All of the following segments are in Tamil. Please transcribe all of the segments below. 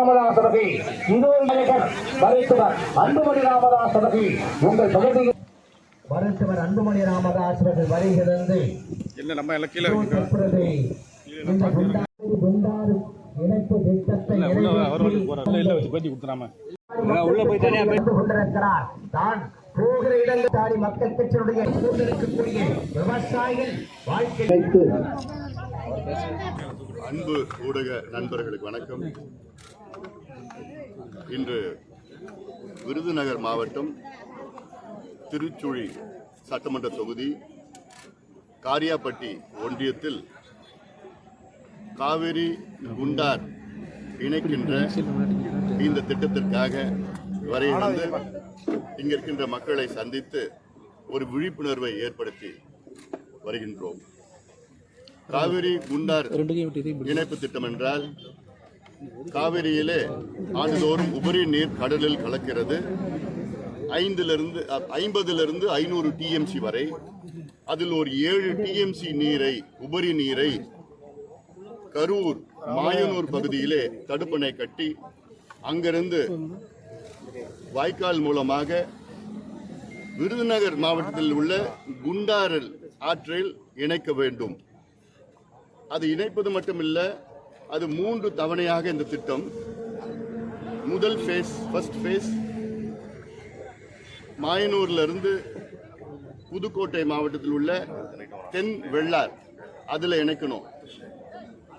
அவர்கள் இதோ இளைஞர் மருத்துவர் அன்புமணி அவர்கள் உங்கள் பகுதியில் மருத்துவர் அன்புமணி ராமதாஸ் அவர்கள் வருகிறது இல்லை நம்ம குண்டாறு இணைப்பு திட்டத்தை அவர் நிறைவேற்றி போறாரு. இல்லை இல்லை வச்சு பேட்டி கொடுத்துறாம. உள்ள போய் தனியா பேசிக் கொண்டிருக்கிறார். தான் போகிற இடங்கள் தாடி மக்கள் கட்சியினுடைய சூழ்ந்திருக்கக்கூடிய விவசாயிகள் வாழ்க்கை வைத்து அன்பு ஊடக நண்பர்களுக்கு வணக்கம். இன்று விருதுநகர் மாவட்டம் திருச்சுழி சட்டமன்ற தொகுதி காரியாப்பட்டி ஒன்றியத்தில் காவிரி குண்டார் இணைக்கின்ற இந்த திட்டத்திற்காக வரையிருந்து இங்க இருக்கின்ற மக்களை சந்தித்து ஒரு விழிப்புணர்வை ஏற்படுத்தி வருகின்றோம். காவிரி குண்டார் இணைப்பு திட்டம் என்றால் காவிரியிலே ஆண்டுதோறும் உபரி நீர் கடலில் கலக்கிறது. ஐந்திலிருந்து ஐம்பதிலிருந்து ஐநூறு டிஎம்சி வரை. அதில் ஒரு ஏழு டிஎம்சி நீரை உபரி நீரை கரூர் மாயனூர் பகுதியிலே தடுப்பணை கட்டி அங்கிருந்து வாய்க்கால் மூலமாக விருதுநகர் மாவட்டத்தில் உள்ள குண்டாரல் ஆற்றில் இணைக்க வேண்டும். அது இணைப்பது மட்டுமில்லை அது மூன்று தவணையாக இந்த திட்டம். முதல் ஃபேஸ் ஃபர்ஸ்ட் ஃபேஸ் மாயனூர்லேருந்து புதுக்கோட்டை மாவட்டத்தில் உள்ள தென் வெள்ளார். அதில் இணைக்கணும்.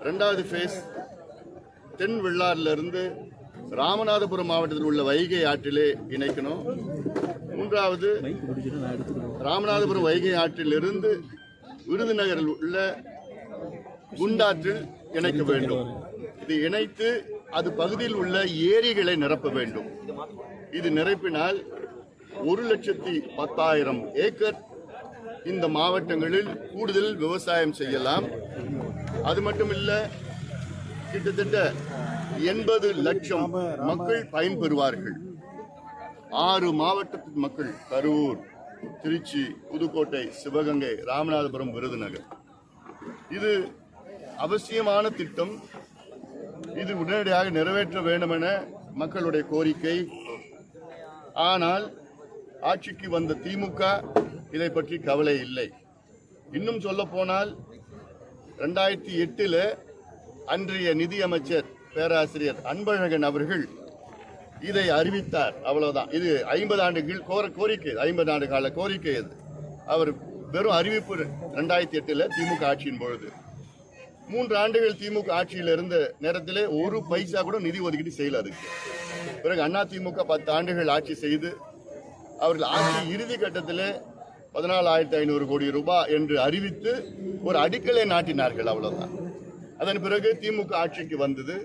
ரெண்டாவது ஃபேஸ் தென் வெள்ளாரிலிருந்து ராமநாதபுரம் மாவட்டத்தில் உள்ள வைகை ஆற்றிலே இணைக்கணும். மூன்றாவது ராமநாதபுரம் வைகை ஆற்றிலிருந்து விருதுநகரில் உள்ள குண்டாற்றில் இணைக்க வேண்டும். இது இணைத்து அது பகுதியில் உள்ள ஏரிகளை நிரப்ப வேண்டும். இது நிரப்பினால் ஒரு லட்சத்தி பத்தாயிரம் ஏக்கர் இந்த மாவட்டங்களில் கூடுதல் விவசாயம் செய்யலாம். அது மட்டுமில்ல கிட்டத்தட்ட எண்பது லட்சம் மக்கள் பயன்பெறுவார்கள். ஆறு மாவட்டத்து மக்கள் கரூர் திருச்சி புதுக்கோட்டை சிவகங்கை ராமநாதபுரம் விருதுநகர். இது அவசியமான திட்டம் இது உடனடியாக நிறைவேற்ற வேண்டும் என மக்களுடைய கோரிக்கை. ஆனால் ஆட்சிக்கு வந்த திமுக இதை பற்றி கவலை இல்லை. இன்னும் சொல்ல போனால் ரெண்டாயிரத்தி எட்டில் அன்றைய நிதியமைச்சர் பேராசிரியர் அன்பழகன் அவர்கள் இதை அறிவித்தார். அவ்வளவுதான். இது ஐம்பது ஆண்டுகள் கோர கோரிக்கை. ஐம்பது ஆண்டு கால கோரிக்கை அது. அவர் வெறும் அறிவிப்பு ரெண்டாயிரத்தி எட்டில் திமுக ஆட்சியின் பொழுது. மூன்று ஆண்டுகள் திமுக ஆட்சியில் இருந்த நேரத்திலே ஒரு பைசா கூட நிதி ஒதுக்கீடு செய்யல அதுக்கு. பிறகு அண்ணா திமுக பத்து ஆண்டுகள் ஆட்சி செய்து அவர்கள் ஆட்சி இறுதி கட்டத்திலே பதினாலாயிரத்தி ஐநூறு கோடி ரூபாய் என்று அறிவித்து ஒரு அடிக்கலை நாட்டினார்கள் அவ்வளவுதான். அதன் பிறகு திமுக ஆட்சிக்கு வந்தது.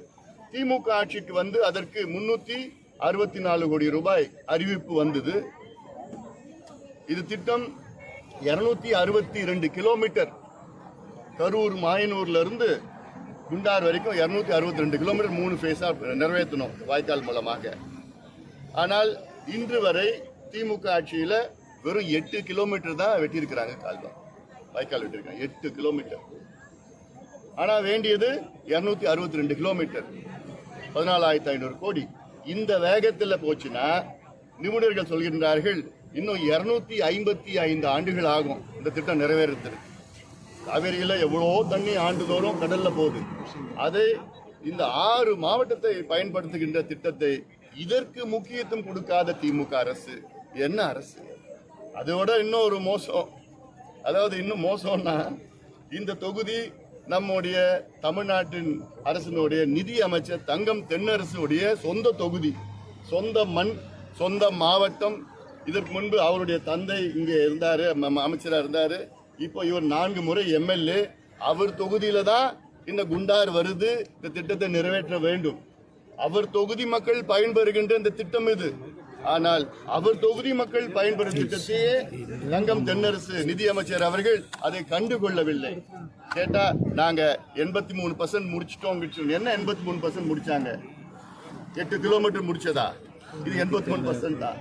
திமுக ஆட்சிக்கு வந்து அதற்கு முன்னூத்தி அறுபத்தி நாலு கோடி ரூபாய் அறிவிப்பு வந்தது. இது திட்டம் இருநூத்தி அறுபத்தி ரெண்டு கிலோமீட்டர் கரூர் மாயனூர்லேருந்து குண்டார் வரைக்கும் இரநூத்தி அறுபத்தி ரெண்டு கிலோமீட்டர் மூணு ஃபேஸாக நிறைவேற்றணும் வாய்க்கால் மூலமாக. ஆனால் இன்று வரை திமுக ஆட்சியில் வெறும் எட்டு கிலோமீட்டர் தான் வெட்டியிருக்கிறாங்க கால்வாய். வாய்க்கால் வெட்டியிருக்காங்க. எட்டு கிலோமீட்டர் ஆனால் வேண்டியது இரநூத்தி அறுபத்தி ரெண்டு கிலோமீட்டர் பதினாலாயிரத்தி ஐநூறு கோடி. இந்த வேகத்தில் போச்சுன்னா நிபுணர்கள் சொல்கின்றார்கள் இன்னும் இருநூத்தி ஐம்பத்தி ஐந்து ஆண்டுகள் ஆகும் இந்த திட்டம் நிறைவேறதுக்கு. காவேரியில் எவ்வளோ தண்ணி ஆண்டுதோறும் கடல்ல போகுது. அதை இந்த ஆறு மாவட்டத்தை பயன்படுத்துகின்ற திட்டத்தை இதற்கு முக்கியத்துவம் கொடுக்காத திமுக அரசு என்ன அரசு? அதோட இன்னும் ஒரு மோசம். அதாவது இன்னும் மோசம்னா இந்த தொகுதி நம்முடைய தமிழ்நாட்டின் அரசினுடைய நிதி அமைச்சர் தங்கம் தென்னரசுடைய சொந்த தொகுதி சொந்த மண் சொந்த மாவட்டம். இதற்கு முன்பு அவருடைய தந்தை இங்கே இருந்தார் அமைச்சராக இருந்தார். இப்போ இவர் நான்கு முறை எம்எல்ஏ அவர் தொகுதியில தான் இந்த குண்டார் வருது இந்த திட்டத்தை நிறைவேற்ற வேண்டும். அவர் தொகுதி மக்கள் பயன்பெறுகின்ற இந்த திட்டம் இது. ஆனால் அவர் தொகுதி மக்கள் பயன்பெறும் திட்டத்தையே தங்கம் தென்னரசு நிதியமைச்சர் அவர்கள் அதை கண்டுகொள்ளவில்லை. கேட்டா நாங்க எண்பத்தி மூணு பர்சன்ட் முடிச்சிட்டோம் என்ன எண்பத்தி மூணு பர்சன்ட் முடிச்சாங்க? எட்டு கிலோமீட்டர் முடிச்சதா? இது எண்பத்தி மூணு பர்சன்ட் தான்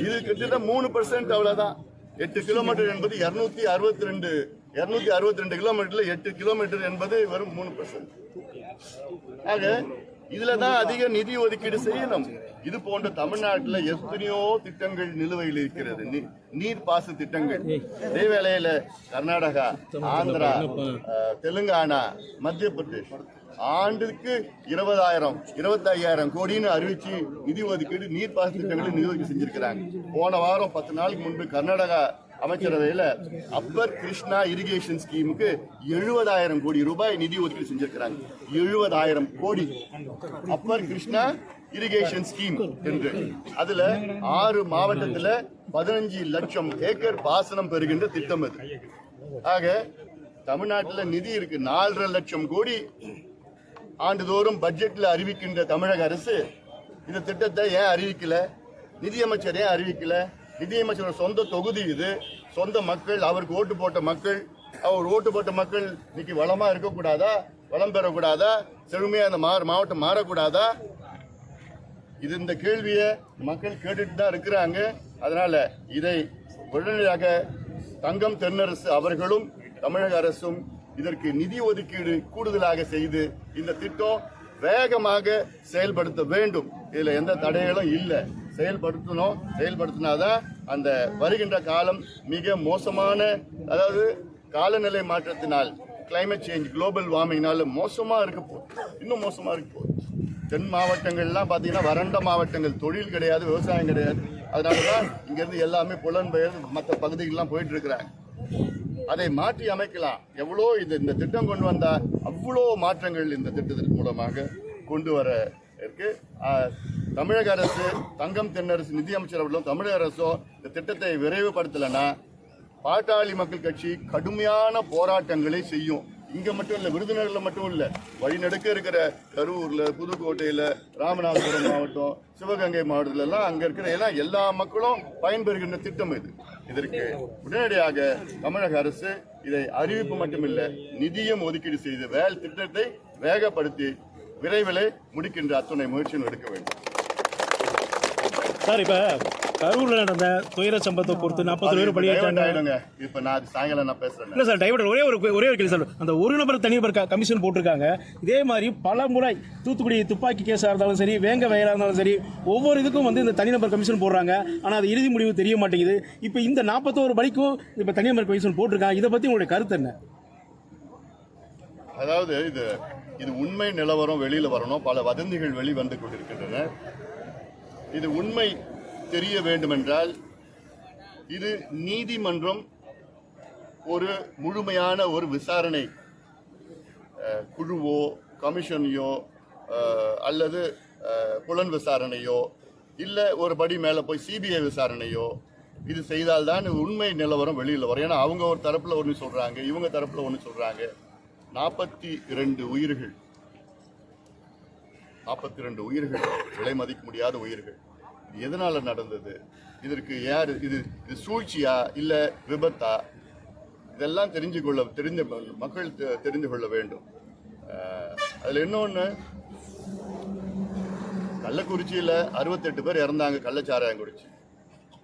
இது கிட்டத்தட்ட மூணு பர்சன்ட் அவ்வளவுதான். எட்டு கிலோமீட்டர் என்பது இருநூத்தி அறுபத்தி ரெண்டு இருநூத்தி அறுபத்தி ரெண்டு கிலோமீட்டர்ல எட்டு கிலோமீட்டர் என்பது வெறும் மூணு பர்சன்ட் ஆக இதுல தான் அதிக நிதி ஒதுக்கீடு செய்யணும். இது போன்ற தமிழ்நாட்டுல எத்தனையோ திட்டங்கள் நிலுவையில் இருக்கிறது. நீ- நீர் பாச திட்டங்கள். இதே வேளையில கர்நாடகா ஆந்திரா அஹ், தெலுங்கானா மத்திய பிரதேஷ் ஆண்டுக்கு இருபதாயிரம் இருபத்தையாயிரம் கோடின்னு அறிவிச்சு நிதி ஒதுக்கீடு நீர்ப்பாசன திட்டங்களை நிதி ஒதுக்கீடு செஞ்சிருக்கிறாங்க. போன வாரம் பத்து நாளுக்கு முன்பு கர்நாடகா அமைச்சரவையில அப்பர் கிருஷ்ணா இரிகேஷன் ஸ்கீமுக்கு எழுபதாயிரம் கோடி ரூபாய் நிதி ஒதுக்கீடு செஞ்சிருக்கிறாங்க. எழுபதாயிரம் கோடி. அப்பர் கிருஷ்ணா இரிகேஷன் ஸ்கீம் என்று. அதுல ஆறு மாவட்டத்துல பதினஞ்சு லட்சம் ஏக்கர் பாசனம் பெறுகின்ற திட்டம் அது. ஆக தமிழ்நாட்டுல நிதி இருக்கு நாலரை லட்சம் கோடி. ஆண்டுதோறும் பட்ஜெட்டில் அறிவிக்கின்ற தமிழக அரசு இந்த திட்டத்தை ஏன் அறிவிக்கல? நிதியமைச்சர் ஏன் அறிவிக்கல? நிதியமைச்சரோட சொந்த தொகுதி இது. சொந்த மக்கள் அவருக்கு ஓட்டு போட்ட மக்கள். அவர் ஓட்டு போட்ட மக்கள் இன்னைக்கு வளமா இருக்கக்கூடாதா? வளம் பெறக்கூடாதா? செழுமையாக அந்த மா மாவட்டம் மாறக்கூடாதா? இது இந்த கேள்வியை மக்கள் கேட்டுட்டு தான் இருக்கிறாங்க. அதனால இதை உடனடியாக தங்கம் தென்னரசு அவர்களும் தமிழக அரசும் இதற்கு நிதி ஒதுக்கீடு கூடுதலாக செய்து இந்த திட்டம் வேகமாக செயல்படுத்த வேண்டும். இதுல எந்த தடைகளும் இல்லை. செயல்படுத்தணும். செயல்படுத்தினாதான் அந்த வருகின்ற காலம் மிக மோசமான அதாவது காலநிலை மாற்றத்தினால் கிளைமேட் சேஞ்ச் குளோபல் வார்மிங்னால மோசமா இருக்க போகுது. இன்னும் மோசமா இருக்க போகுது. தென் மாவட்டங்கள்லாம் பார்த்தீங்கன்னா வறண்ட மாவட்டங்கள். தொழில் கிடையாது விவசாயம் கிடையாது. அதனால தான் இங்கேருந்து எல்லாமே புலன்பெயர்ந்து மற்ற பகுதிகள்லாம் போயிட்டு இருக்கிறாங்க. அதை மாற்றி அமைக்கலாம். எவ்வளோ இது இந்த திட்டம் கொண்டு வந்தால் அவ்வளோ மாற்றங்கள் இந்த திட்டத்தின் மூலமாக கொண்டு வர இருக்கு. தமிழக அரசு தங்கம் தென்னரசு நிதியமைச்சர் அவர்களும் தமிழக அரசோ இந்த திட்டத்தை விரைவுபடுத்தலைன்னா பாட்டாளி மக்கள் கட்சி கடுமையான போராட்டங்களை செய்யும். இங்க மட்டும் இல்லை விருதுநகரில் மட்டும் இல்லை வழிநடுக்க இருக்கிற கரூர்ல புதுக்கோட்டையில ராமநாதபுரம் மாவட்டம் சிவகங்கை மாவட்டத்துல எல்லாம் அங்க இருக்கிற எல்லாம் எல்லா மக்களும் பயன்பெறுகின்ற திட்டம் இது. இதற்கு உடனடியாக தமிழக அரசு இதை அறிவிப்பு மட்டுமில்லை நிதியும் ஒதுக்கீடு செய்து வேல் திட்டத்தை வேகப்படுத்தி விரைவிலே முடிக்கின்ற அத்துணை முயற்சியும் எடுக்க வேண்டும். சார் இப்ப கரூர்ல நடந்த துயர சம்பவத்தை பொறுத்து நாற்பது பேர் பலியாட்டாங்க இப்ப நான் சாயங்காலம் நான் பேசுறேன் இல்ல சார் டைவர்ட் ஒரே ஒரு ஒரே ஒரு கேள்வி சார். அந்த ஒரு நபர் தனிநபர் கமிஷன் போட்டிருக்காங்க. இதே மாதிரி பல முறை தூத்துக்குடி துப்பாக்கி கேஸா இருந்தாலும் சரி வேங்க வயலா இருந்தாலும் சரி ஒவ்வொரு இதுக்கும் வந்து இந்த தனிநபர் கமிஷன் போடுறாங்க. ஆனா அது இறுதி முடிவு தெரிய மாட்டேங்குது. இப்போ இந்த நாற்பத்தோரு பலிக்கும் இப்ப தனிநபர் கமிஷன் போட்டிருக்காங்க. இதை பத்தி உங்களுடைய கருத்து என்ன? அதாவது இது இது உண்மை நிலவரம் வெளியில வரணும். பல வதந்திகள் வெளிவந்து கொண்டிருக்கின்றன. இது உண்மை தெரிய வேண்டுமென்றால் இது நீதிமன்றம் ஒரு முழுமையான ஒரு விசாரணை. குழுவோ கமிஷனையோ அல்லது புலன் விசாரணையோ இல்லை ஒரு படி மேலே போய் சிபிஐ விசாரணையோ இது செய்தால்தான் இது உண்மை நிலவரம் வெளியில் வரும். ஏன்னா அவங்க ஒரு தரப்பில் ஒன்று சொல்கிறாங்க இவங்க தரப்பில் ஒன்று சொல்கிறாங்க நாற்பத்தி இரண்டு உயிர்கள். நாற்பத்தி ரெண்டு உயிர்கள். விலை மதிக்க முடியாத உயிர்கள். எதனால் நடந்தது? இதற்கு யார் இது இது சூழ்ச்சியா இல்லை விபத்தா? இதெல்லாம் தெரிஞ்சு கொள்ள தெரிஞ்ச மக்கள் தெ- தெரிந்து கொள்ள வேண்டும். அதில் இன்னொன்று கள்ளக்குறிச்சியில் அறுபத்தெட்டு பேர் இறந்தாங்க கள்ளச்சாராயம் குடிச்சு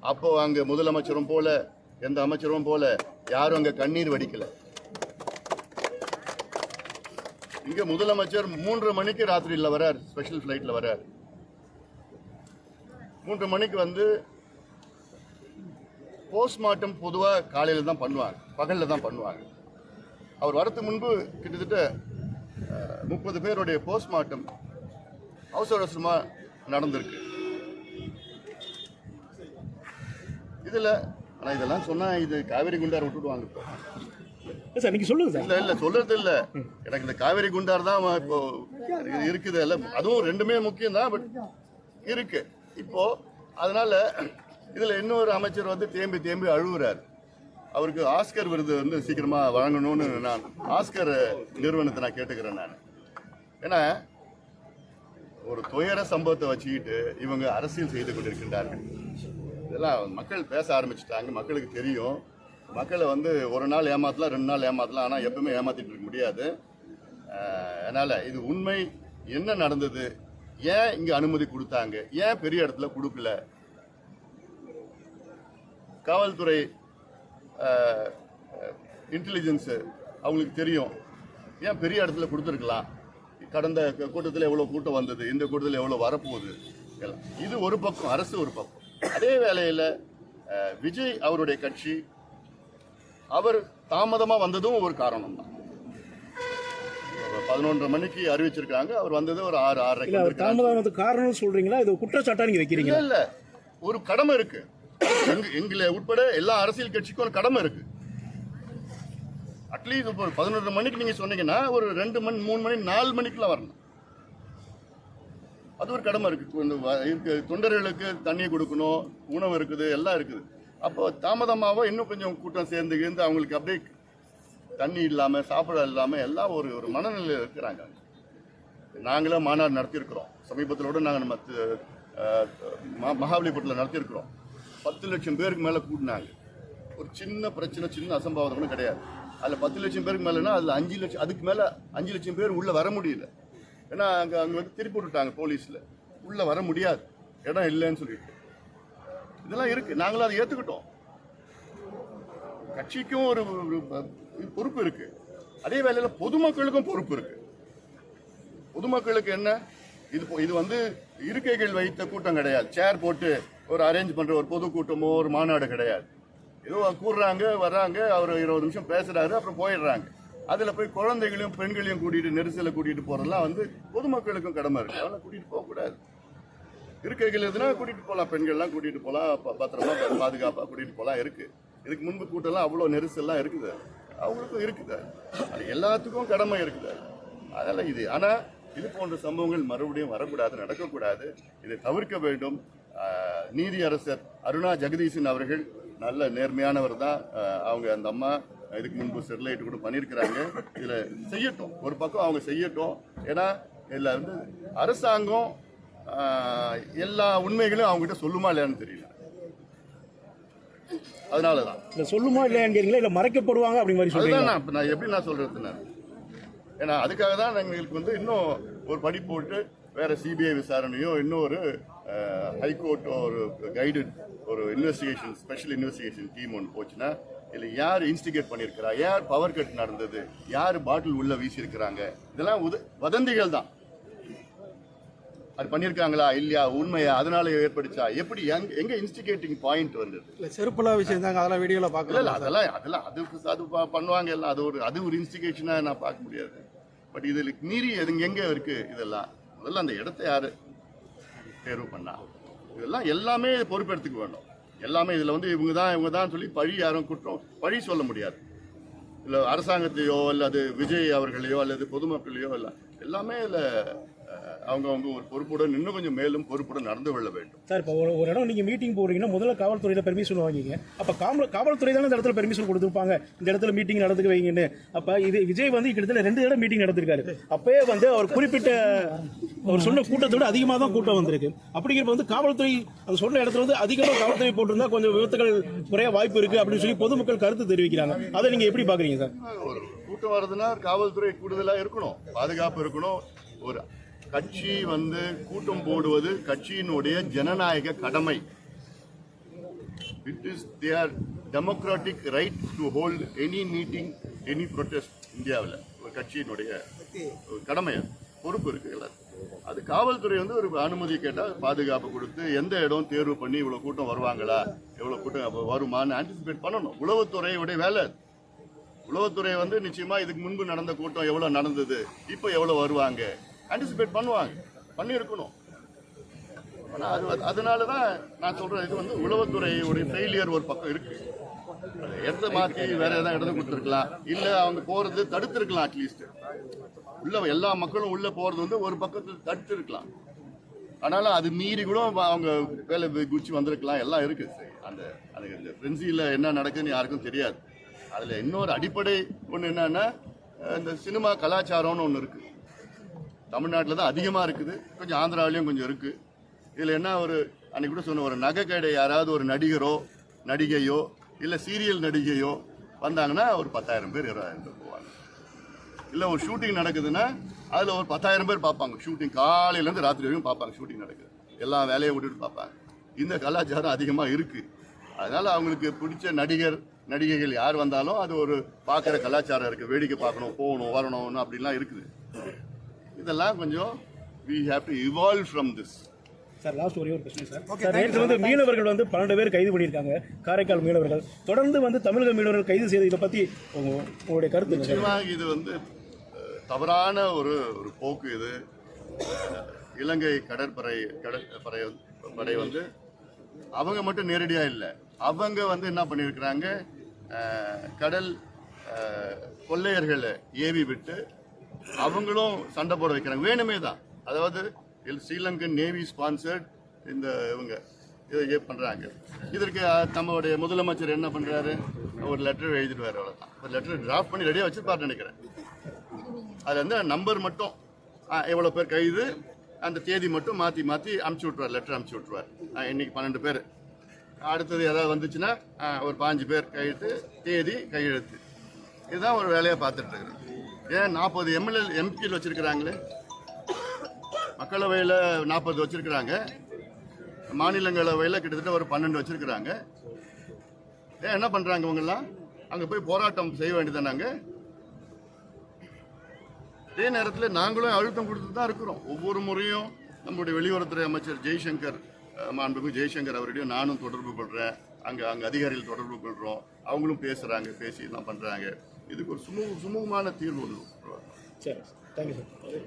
அப்போ முதலமைச்சரும் போல எந்த அமைச்சரும் போல யாரும் அங்கே கண்ணீர் வடிக்கல. இங்க முதலமைச்சர் மூன்று மணிக்கு ராத்திரியில் வரார். ஸ்பெஷல் ஃப்ளைட்டில் வரார். மூன்று மணிக்கு வந்து போஸ்ட்மார்ட்டம் பொதுவாக காலையில் தான் பண்ணுவாங்க. பகலில் தான் பண்ணுவாங்க. அவர் வரதுக்கு முன்பு கிட்டத்தட்ட முப்பது பேருடைய போஸ்ட்மார்ட்டம் அவசர அவசரமாக நடந்திருக்கு. இதில் ஆனால் இதெல்லாம் சொன்னால் இது காவேரி குண்டார் விட்டுடுவாங்க இப்போ. சார் நீங்க சொல்லுங்க சார். இல்ல இல்ல சொல்றது இல்ல. எனக்கு இந்த காவேரி குண்டார் தான் இப்போ இருக்குது இல்ல. அதுவும் ரெண்டுமே முக்கியம் தான் பட் இருக்கு. இப்போ அதனால இதுல இன்னொரு அமைச்சர் வந்து தேம்பி தேம்பி அழுகுறாரு அவருக்கு ஆஸ்கர் விருது வந்து சீக்கிரமா வழங்கணும்னு நான் ஆஸ்கர் நிறுவனத்தை நான் கேட்டுக்கிறேன் நான். ஏன்னா ஒரு துயர சம்பவத்தை வச்சுக்கிட்டு இவங்க அரசியல் செய்து கொண்டிருக்கின்றார்கள். இதெல்லாம் மக்கள் பேச ஆரம்பிச்சிட்டாங்க மக்களுக்கு தெரியும். மக்களை வந்து ஒரு நாள் ஏமாத்தலாம் ரெண்டு நாள் ஏமாத்தலாம். ஆனால் எப்பவுமே ஏமாத்திட்டு இருக்க முடியாது. அதனால் அதனால இது உண்மை. என்ன நடந்தது? ஏன் இங்க அனுமதி கொடுத்தாங்க? ஏன் பெரிய இடத்துல கொடுக்கல? காவல்துறை இன்டெலிஜென்ஸ் அவங்களுக்கு தெரியும். ஏன் பெரிய இடத்துல கொடுத்துருக்கலாம்? கடந்த கூட்டத்தில் எவ்வளோ கூட்டம் வந்தது? இந்த கூட்டத்தில் எவ்வளோ வரப்போகுது? எல்லாம். இது ஒரு பக்கம் அரசு ஒரு பக்கம். அதே வேளையில் விஜய் அவருடைய கட்சி அவர் தாமதமா வந்ததும் ஒரு காரணம் தான் பதினொன்றரை மணிக்கு அறிவிச்சிருக்காங்க. அவர் வந்தது ஒரு ஆறு ஆறரை அவர் தாமதம் காரணம் சொல்றீங்களா? இது குற்றச்சாட்டா நீங்க வைக்கிறீங்க இல்ல ஒரு கடமை இருக்கு. எங்க- எங்களை உட்பட எல்லா அரசியல் கட்சிக்கும் ஒரு கடமை இருக்கு. அட்லீஸ்ட் இப்போ பதினொரு மணிக்கு நீங்க சொன்னீங்கன்னா ஒரு ரெண்டு மணி மூணு மணி நாலு மணிக்குலாம் வரணும். அது ஒரு கடமை இருக்கு தொண்டர்களுக்கு தண்ணி கொடுக்கணும் உணவு இருக்குது எல்லாம் இருக்குது. அப்போ தாமதமாக இன்னும் கொஞ்சம் கூட்டம் சேர்ந்து இருந்து அவங்களுக்கு அப்படியே தண்ணி இல்லாமல் சாப்பிட இல்லாமல் எல்லாம் ஒரு ஒரு மனநிலையில் இருக்கிறாங்க. நாங்களே மாநாடு நடத்தியிருக்கிறோம். சமீபத்தில் கூட நாங்கள் நம்ம மகாபலிபுரத்தில் நடத்தியிருக்கிறோம். பத்து லட்சம் பேருக்கு மேலே கூட்டினாங்க ஒரு சின்ன பிரச்சனை சின்ன அசம்பாவிதம் கூட கிடையாது. அதில் பத்து லட்சம் பேருக்கு மேலேனா அதில் அஞ்சு லட்சம் அதுக்கு மேலே அஞ்சு லட்சம் பேர் உள்ளே வர முடியல. ஏன்னா அங்கே அங்கே வந்து திருப்பி விட்டுட்டாங்க போலீஸில். உள்ளே வர முடியாது. இடம் இல்லைன்னு சொல்லிட்டு. இதெல்லாம் இருக்கு. நாங்களும் அதை ஏற்றுக்கிட்டோம் கட்சிக்கும் ஒரு பொறுப்பு இருக்கு. அதே வேலையில் பொதுமக்களுக்கும் பொறுப்பு இருக்கு. பொதுமக்களுக்கு என்ன? இது இது வந்து இருக்கைகள் வைத்த கூட்டம் கிடையாது. சேர் போட்டு ஒரு அரேஞ்ச் பண்ற ஒரு பொதுக்கூட்டமோ ஒரு மாநாடு கிடையாது. ஏதோ கூடுறாங்க வர்றாங்க அவர் இருபது நிமிஷம் பேசுறாரு அப்புறம் போயிடுறாங்க. அதுல போய் குழந்தைகளையும் பெண்களையும் கூட்டிட்டு நெரிசலை கூட்டிகிட்டு போகிறதெல்லாம் வந்து பொதுமக்களுக்கும் கடமை இருக்குது அதெல்லாம் கூட்டிட்டு போகக்கூடாது. இருக்கைகள் எதுனா கூட்டிட்டு போகலாம் பெண்கள்லாம் கூட்டிட்டு போகலாம் ப- பத்திரமா பாதுகாப்பாக கூட்டிட்டு போகலாம் இருக்கு. இதுக்கு முன்பு கூட்டம்லாம் அவ்வளோ நெரிசல்லாம் இருக்குது. அவங்களுக்கும் இருக்குது. அது எல்லாத்துக்கும் கடமை இருக்குது. அதெல்லாம் இது. ஆனால் இது போன்ற சம்பவங்கள் மறுபடியும் வரக்கூடாது நடக்கக்கூடாது. இதை தவிர்க்க வேண்டும். நீதி அரசர் அருணா ஜெகதீசன் அவர்கள் நல்ல நேர்மையானவர் தான். அவங்க அந்த அம்மா இதுக்கு முன்பு ஸ்டெர்லைட் கூட பண்ணியிருக்கிறாங்க. இதில் செய்யட்டும். ஒரு பக்கம் அவங்க செய்யட்டும். ஏன்னா இதில் வந்து அரசாங்கம் எல்லா உண்மைகளையும் அவங்ககிட்ட சொல்லுமா இல்லையான்னு தெரியல. அதனாலதான். இல்ல சொல்லுமா இல்லையாங்கிறீங்களா இல்ல மறைக்கப்படுவாங்க அப்படி மாதிரி அதுதான் நான் இப்ப நான் எப்படி நான் சொல்றது நான். ஏன்னா அதுக்காக தான் எங்களுக்கு வந்து இன்னும் ஒரு படி போட்டு வேற சிபிஐ விசாரணையோ இன்னும் ஒரு ஹைகோர்ட் ஒரு கைடட் ஒரு இன்வெஸ்டிகேஷன் ஸ்பெஷல் இன்வெஸ்டிகேஷன் டீம் ஒன்று போச்சுன்னா இதில் யார் இன்ஸ்டிகேட் பண்ணியிருக்கிறா? யார் பவர் கட் நடந்தது? யார் பாட்டில் உள்ள வீசியிருக்கிறாங்க? இதெல்லாம் உத வதந்திகள் தான் அது பண்ணியிருக்காங்களா இல்லையா உண்மையா அதனால ஏற்படுச்சா? எப்படி எங்க இன்ஸ்டிகேட்டிங் பாயிண்ட் வந்தது? இல்ல செருப்புலா விஷயம் தாங்க அதெல்லாம் வீடியோல இல்ல பார்க்கலாம்? இல்ல அதெல்லாம் அதெல்லாம் அது அது பண்ணுவாங்க எல்லாம் அது ஒரு அது ஒரு இன்ஸ்டிகேஷனா நான் பார்க்க முடியாது. பட் இதுல மீறி அது எங்க இருக்கு இதெல்லாம்? முதல்ல அந்த இடத்த யாரு தேர்வு பண்ணா? இதெல்லாம் எல்லாமே பொறுப்பெடுத்துக்க வேண்டும் எல்லாமே இதுல வந்து இவங்க தான் இவங்க தான் சொல்லி பழி யாரும் குற்றம் பழி சொல்ல முடியாது. இல்ல அரசாங்கத்தையோ அல்லது விஜய் அவர்களையோ அல்லது பொதுமக்களையோ இல்ல எல்லாமே இதுல அவங்க அவங்க ஒரு பொறுப்புடன் இன்னும் கொஞ்சம் மேலும் பொறுப்புடன் நடந்து கொள்ள வேண்டும். சார் இப்போ ஒரு இடம் நீங்க மீட்டிங் போறீங்கன்னா முதல்ல காவல்துறையில பெர்மிஷன் வாங்கிங்க. அப்ப காவல் காவல்துறை தானே இந்த இடத்துல பெர்மிஷன் கொடுத்துருப்பாங்க. இந்த இடத்துல மீட்டிங் நடந்துக்க வைங்கன்னு. அப்ப இது விஜய் வந்து கிட்டத்தட்ட ரெண்டு இடம் மீட்டிங் நடத்திருக்காரு. அப்பயே வந்து அவர் குறிப்பிட்ட அவர் சொன்ன கூட்டத்தை விட அதிகமாக தான் கூட்டம் வந்திருக்கு. அப்படிங்கிறப்ப வந்து காவல்துறை அது சொன்ன இடத்துல வந்து அதிகமாக காவல்துறை போட்டிருந்தா கொஞ்சம் விபத்துகள் குறைய வாய்ப்பு இருக்கு அப்படின்னு சொல்லி பொதுமக்கள் கருத்து தெரிவிக்கிறாங்க. அதை நீங்க எப்படி பாக்குறீங்க சார்? ஒரு கூட்டம் வருதுன்னா காவல்துறை கூடுதலா இருக்கணும். பாதுகாப்பு இருக்கணும். ஒரு கட்சி வந்து கூட்டம் போடுவது கட்சியினுடைய ஜனநாயக கடமை. It is their democratic right to hold any meeting any protest இந்தியாவில். ஒரு கட்சியினுடைய ஒரு கடமை பொறுப்பு இருக்கு அது காவல்துறை வந்து ஒரு அனுமதி கேட்டால் பாதுகாப்பு கொடுத்து எந்த இடம் தேர்வு பண்ணி இவ்வளோ கூட்டம் வருவாங்களா? எவ்வளோ கூட்டம் வருமானு வருமான்னு ஆன்டிசிபேட் பண்ணணும். உளவுத்துறையுடைய வேலை உளவுத்துறை வந்து நிச்சயமா இதுக்கு முன்பு நடந்த கூட்டம் எவ்வளோ நடந்தது? இப்போ எவ்வளோ வருவாங்க? ஆன்டிசிபேட் பண்ணுவாங்க பண்ணியிருக்கணும். ஆனால் அது அதனால தான் நான் சொல்கிறேன் இது வந்து உளவுத்துறையுடைய ஃபெயிலியர் ஒரு பக்கம் இருக்குது இடத்த மாத்தி வேற எதாவது இடத்த கொடுத்துருக்கலாம். இல்லை அவங்க போகிறது தடுத்துருக்கலாம் அட்லீஸ்ட் உள்ள எல்லா மக்களும் உள்ளே போகிறது வந்து ஒரு பக்கத்தில் தடுத்துருக்கலாம். ஆனாலும் அது மீறி கூட அவங்க வேலை குச்சி வந்திருக்கலாம். எல்லாம் இருக்குது அந்த அந்த இந்த ஃப்ரென்சியில் என்ன நடக்குதுன்னு யாருக்கும் தெரியாது. அதில் இன்னொரு அடிப்படை ஒன்று என்னன்னா இந்த சினிமா கலாச்சாரம்னு ஒன்று இருக்குது தமிழ்நாட்டில் தான் அதிகமாக இருக்குது. கொஞ்சம் ஆந்திராவிலையும் கொஞ்சம் இருக்குது இதில் என்ன ஒரு அன்னைக்கு கூட சொன்ன ஒரு நகை கடை யாராவது ஒரு நடிகரோ நடிகையோ இல்லை சீரியல் நடிகையோ வந்தாங்கன்னா ஒரு பத்தாயிரம் பேர் இருபதாயிரம் பேர் போவாங்க. இல்லை ஒரு ஷூட்டிங் நடக்குதுன்னா அதில் ஒரு பத்தாயிரம் பேர் பார்ப்பாங்க. ஷூட்டிங் காலையிலேருந்து ராத்திரி வரைக்கும் பார்ப்பாங்க ஷூட்டிங் நடக்குது. எல்லா வேலையும் விட்டுட்டு பார்ப்பாங்க. இந்த கலாச்சாரம் அதிகமாக இருக்குது அதனால் அவங்களுக்கு பிடிச்ச நடிகர் நடிகைகள் யார் வந்தாலும் அது ஒரு பார்க்குற கலாச்சாரம் இருக்குது வேடிக்கை பார்க்கணும் போகணும் வரணும்னு அப்படிலாம் இருக்குது. இதெல்லாம் கொஞ்சம் we have to evolve from this. Sir last ஒரே ஒரு கொஸ்டின் சார் சார் நேற்று வந்து மீனவர்கள் வந்து பன்னெண்டு பேர் கைது பண்ணியிருக்காங்க. காரைக்கால் மீனவர்கள். தொடர்ந்து வந்து தமிழக மீனவர்கள் கைது செய்து இதை பற்றி உங்க உங்களுடைய கருத்து? நிச்சயமாக இது வந்து தவறான ஒரு ஒரு போக்கு இது. இலங்கை கடற்படை கடற்படை படை வந்து அவங்க மட்டும் நேரடியா இல்லை. அவங்க வந்து என்ன பண்ணியிருக்கிறாங்க? கடல் கொள்ளையர்களை ஏவி விட்டு அவங்களும் சண்டை போட வைக்கிறாங்க. வேணுமே தான். அதாவது ஸ்ரீலங்கன் நேவி ஸ்பான்சர்ட் இந்த இவங்க இதை ஏ இதற்கு நம்மளுடைய முதலமைச்சர் என்ன பண்ணுறாரு ஒரு லெட்டர் எழுதிடுவார் அவ்வளோதான் ஒரு லெட்டர் டிராஃப்ட் பண்ணி ரெடியாக வச்சுருப்பார் நினைக்கிறேன். அதில் வந்து நம்பர் மட்டும் எவ்வளோ பேர் கைது அந்த தேதி மட்டும் மாற்றி மாற்றி அமுச்சு விட்ருவார் லெட்டர் அமுச்சு விட்ருவார் ஆ, இன்னைக்கு பன்னெண்டு பேர். அடுத்தது ஏதாவது வந்துச்சுன்னா ஒரு பாஞ்சு பேர் கையெழுத்து தேதி கையெழுத்து. இதுதான் ஒரு வேலையாக பார்த்துட்டு இருக்கிறேன் ஏன் நாற்பது எம்எல்ஏ எம்பிக்கள் வச்சுருக்கிறாங்களே? மக்களவையில் நாற்பது வச்சிருக்கிறாங்க. மாநிலங்களவையில் கிட்டத்தட்ட ஒரு பன்னெண்டு வச்சிருக்கிறாங்க. ஏன் என்ன பண்ணுறாங்க இவங்கெல்லாம்? அங்கே போய் போராட்டம் செய்ய வேண்டியதானாங்க அதே நேரத்தில் நாங்களும் அழுத்தம் கொடுத்து தான் இருக்கிறோம். ஒவ்வொரு முறையும் நம்முடைய வெளியுறவுத்துறை அமைச்சர் ஜெய்சங்கர் அஹ், மாண்புமிகு ஜெய்சங்கர் அவரிடையும் நானும் தொடர்பு கொள்கிறேன் அங்கே அங்கே அதிகாரிகள் தொடர்பு கொள்கிறோம் அவங்களும் பேசுகிறாங்க பேசி தான் பண்ணுறாங்க இதுக்கு ஒரு சுமூக சுமூகமான தீர்வு ஒன்று. சரி தேங்க்யூ சார்